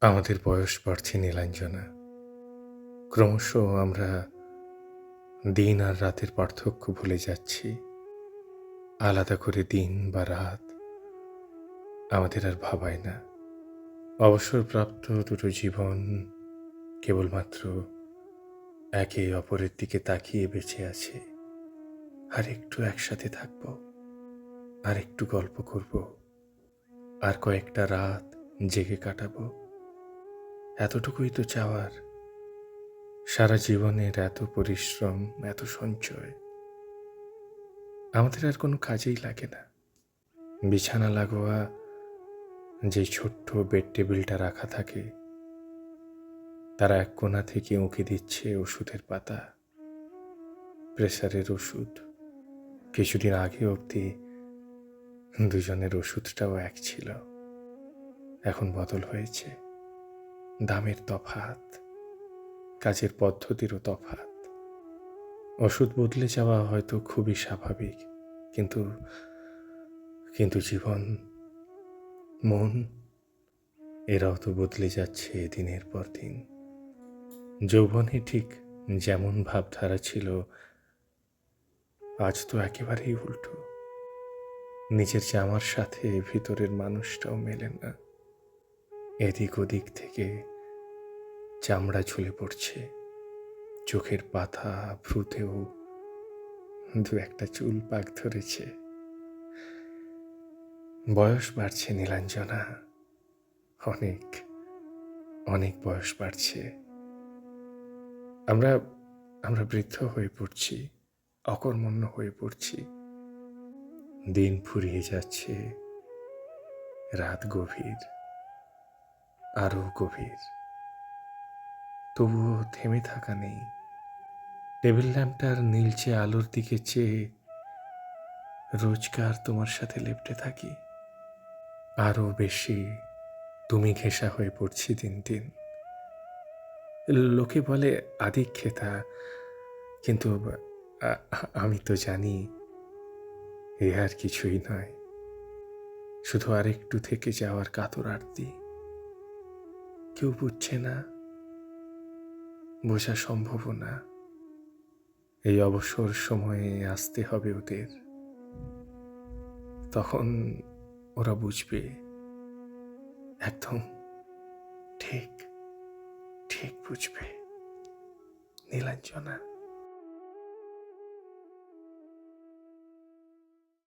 আমাদের বয়স বাড়ছে নীলাঞ্জনা। ক্রমশ আমরা দিন আর রাতের পার্থক্য ভুলে যাচ্ছি। আলাদা করে দিন বা রাত আমাদের আর ভাবায় না। অবসরপ্রাপ্ত দুটো জীবন কেবলমাত্র একে অপরের দিকে তাকিয়ে বেঁচে আছে। আর একটু একসাথে থাকব, আর একটু গল্প করব, আর কয়েকটা রাত জেগে কাটাবো। এতটুকুই তো চাওয়ার। সারা জীবনের এত পরিশ্রম, এত সঞ্চয়। আমাদের আর কোনো কাজেই লাগে না। বিছানা লাগোয়া, যে ছোট্ট বেড টেবিলটা রাখা থাকে, তারা এক কোণা থেকে উঁকি দিচ্ছে ওষুধের পাতা, প্রেসারের ওষুধ। কিছুদিন আগে অবধি দুজনের ওষুধটাও এক ছিল, এখন বদল হয়েছে। দামের তফাত, কাজের পদ্ধতিরও তফাত। ওষুধ বদলে যাওয়া হয়তো খুবই স্বাভাবিক, কিন্তু কিন্তু জীবন, মন, এরাও তো বদলে যাচ্ছে দিনের পর দিন। যৌবনে ঠিক যেমন ভাবধারা ছিল, আজ তো একেবারেই উল্টো। নিজের জামার সাথে ভিতরের মানুষটাও মেলে না। এদিক ওদিক থেকে চামড়া ঝুলে পড়ছে। চোখের পাতা ভ্রুতেও দু একটা চুল পাক ধরেছে। বয়স বাড়ছে নীলাঞ্জনা। অনেক অনেক বয়স বাড়ছে। আমরা আমরা বৃদ্ধ হয়ে পড়ছি, অকর্মণ্য হয়ে পড়ছি। দিন ফুরিয়ে যাচ্ছে, রাত গভীর। আরও গভীর। তবুও থেমে থাকা নেই। টেবিল ল্যাম্পটার নীলচে আলোর দিকে চেয়ে রোজকার তোমার সাথে লেপটে থাকি। আরও বেশি তুমি ঘেঁষা হয়ে পড়ছি দিন দিন। লোকে বলে আদি খেতা কিন্তু আমি তো জানি এ আর কিছুই নয়। শুধু আরেকটু থেকে যাওয়ার কাতর আরতি কেউ বুঝছে না, বোঝা সম্ভব না। এই অবসর সময়ে আসতে হবে ওদের। তখন ওরা বুঝবে, একদম ঠিক ঠিক বুঝবে। নীলাঞ্জনা।